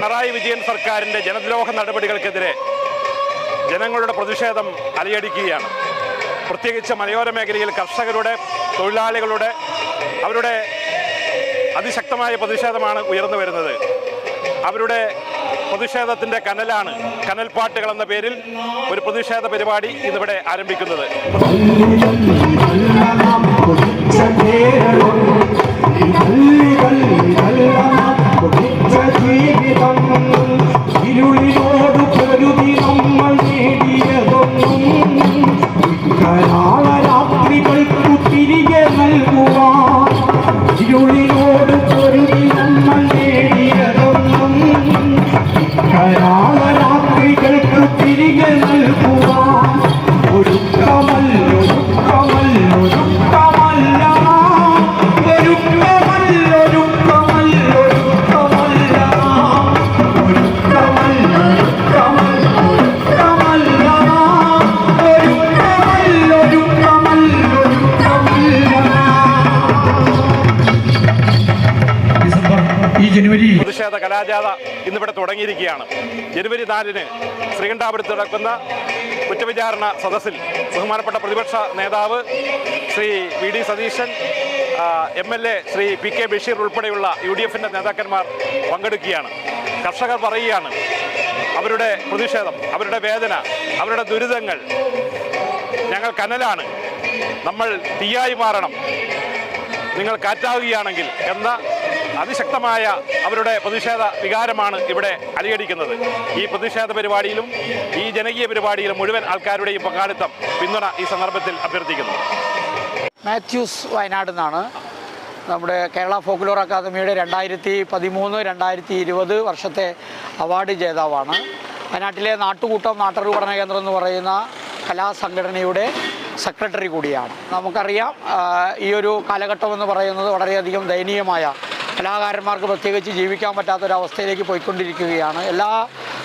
പിണറായി വിജയൻ സർക്കാരിന്റെ ജനദ്രോഹ നടപടികൾക്കെതിരെ ജനങ്ങളുടെ പ്രതിഷേധം അലയടിക്കുകയാണ്. പ്രത്യേകിച്ച് മലയോര മേഖലയിൽ കർഷകരുടെ തൊഴിലാളികളുടെ അവരുടെ അതിശക്തമായ പ്രതിഷേധമാണ് ഉയർന്നു വരുന്നത്. അവരുടെ പ്രതിഷേധത്തിന്റെ കനലാണ്. കനൽപ്പാട്ടുകൾ എന്ന പേരിൽ ഒരു പ്രതിഷേധ പരിപാടി ഇന്നിവിടെ ആരംഭിക്കുന്നത്. ഈ ജനുവരി പ്രതിഷേധ കലാജാഥ ഇന്നിവിടെ തുടങ്ങിയിരിക്കുകയാണ്. ജനുവരി നാലിന് ശ്രീകണ്ഠാപുരത്ത് നടക്കുന്ന കുറ്റവിചാരണ സദസ്സിൽ ബഹുമാനപ്പെട്ട പ്രതിപക്ഷ നേതാവ് Shri V D Satheesan M L A Shri P K Basheer ഉൾപ്പെടെയുള്ള യു ഡി എഫിന്റെ നേതാക്കന്മാർ പങ്കെടുക്കുകയാണ്. കർഷകർ പറയുകയാണ് അവരുടെ പ്രതിഷേധം അവരുടെ വേദന അവരുടെ ദുരിതങ്ങൾ ഞങ്ങൾ കനലാണ്. നമ്മൾ തീയായി മാറണം. നിങ്ങൾ കാറ്റാവുകയാണെങ്കിൽ എന്ന അതിശക്തമായ അവരുടെ പ്രതിഷേധ വികാരമാണ് ഇവിടെ അലയടിക്കുന്നത്. ഈ പ്രതിഷേധ പരിപാടിയിലും ഈ ജനകീയ പരിപാടിയിലും മുഴുവൻ ആൾക്കാരുടെയും പങ്കാളിത്തം പിന്തുണ ഈ സന്ദർഭത്തിൽ അഭ്യർത്ഥിക്കുന്നു. മാത്യൂസ് വയനാട് നിന്നാണ്. നമ്മുടെ കേരള ഫോക്ലോർ അക്കാദമിയുടെ രണ്ടായിരത്തി പതിമൂന്ന് രണ്ടായിരത്തി ഇരുപത് വർഷത്തെ അവാർഡ് ജേതാവാണ്. വയനാട്ടിലെ നാട്ടുകൂട്ടം നാട്ടറിവ് പഠന കേന്ദ്രം എന്ന് പറയുന്ന കലാസംഘടനയുടെ സെക്രട്ടറി കൂടിയാണ്. നമുക്കറിയാം ഈ ഒരു കാലഘട്ടം എന്ന് പറയുന്നത് വളരെയധികം ദയനീയമായ കലാകാരന്മാർക്ക് പ്രത്യേകിച്ച് ജീവിക്കാൻ പറ്റാത്തൊരവസ്ഥയിലേക്ക് പോയിക്കൊണ്ടിരിക്കുകയാണ്. എല്ലാ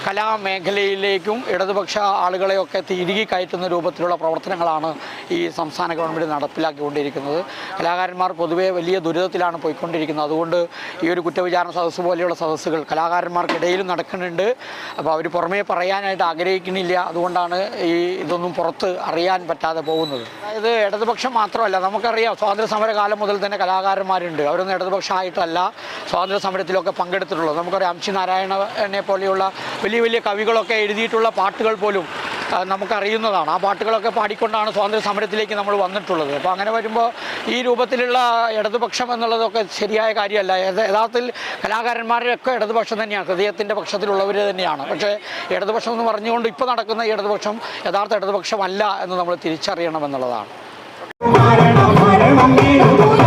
കലാമേഖലയിലേക്കും ഇടതുപക്ഷ ആളുകളെയൊക്കെ തിരികെ കയറ്റുന്ന രൂപത്തിലുള്ള പ്രവർത്തനങ്ങളാണ് ഈ സംസ്ഥാന ഗവൺമെന്റ് നടപ്പിലാക്കിക്കൊണ്ടിരിക്കുന്നത്. കലാകാരന്മാർ പൊതുവേ വലിയ ദുരിതത്തിലാണ് പോയിക്കൊണ്ടിരിക്കുന്നത്. അതുകൊണ്ട് ഈ ഒരു കുറ്റവിചാരണ സദസ്സ് പോലെയുള്ള സദസ്സുകൾ കലാകാരന്മാർക്കിടയിലും നടക്കുന്നുണ്ട്. അപ്പോൾ അവർ പുറമേ പറയാനായിട്ട് ആഗ്രഹിക്കുന്നില്ല. അതുകൊണ്ടാണ് ഈ ഇതൊന്നും പുറത്ത് അറിയാൻ പറ്റാതെ പോകുന്നത്. അതായത് ഇടതുപക്ഷം മാത്രമല്ല നമുക്കറിയാം സ്വാതന്ത്ര്യ സമര കാലം മുതൽ തന്നെ കലാകാരന്മാരുണ്ട്. അവരൊന്നും ഇടതുപക്ഷമായിട്ടല്ല സ്വാതന്ത്ര്യ സമരത്തിലൊക്കെ പങ്കെടുത്തിട്ടുള്ളത്. നമുക്കറിയാം അംശി നാരായണനെ പോലെയുള്ള വലിയ വലിയ വലിയ കവികളൊക്കെ എഴുതിയിട്ടുള്ള പാട്ടുകൾ പോലും നമുക്കറിയുന്നതാണ് ആ പാട്ടുകളൊക്കെ പാടിക്കൊണ്ടാണ് സ്വാതന്ത്ര്യ സമരത്തിലേക്ക് നമ്മൾ വന്നിട്ടുള്ളത് അപ്പോൾ അങ്ങനെ വരുമ്പോൾ ഈ രൂപത്തിലുള്ള ഇടതുപക്ഷം എന്നുള്ളതൊക്കെ ശരിയായ കാര്യമല്ല യഥാർത്ഥത്തിൽ കലാകാരന്മാരൊക്കെ ഇടതുപക്ഷം തന്നെയാണ് ഹൃദയത്തിന്റെ പക്ഷത്തിലുള്ളവർ തന്നെയാണ് പക്ഷേ ഇടതുപക്ഷം എന്ന് പറഞ്ഞുകൊണ്ട് ഇപ്പോൾ നടക്കുന്ന ഈ ഇടതുപക്ഷം യഥാർത്ഥ ഇടതുപക്ഷമല്ല എന്ന് നമ്മൾ തിരിച്ചറിയണം മരണം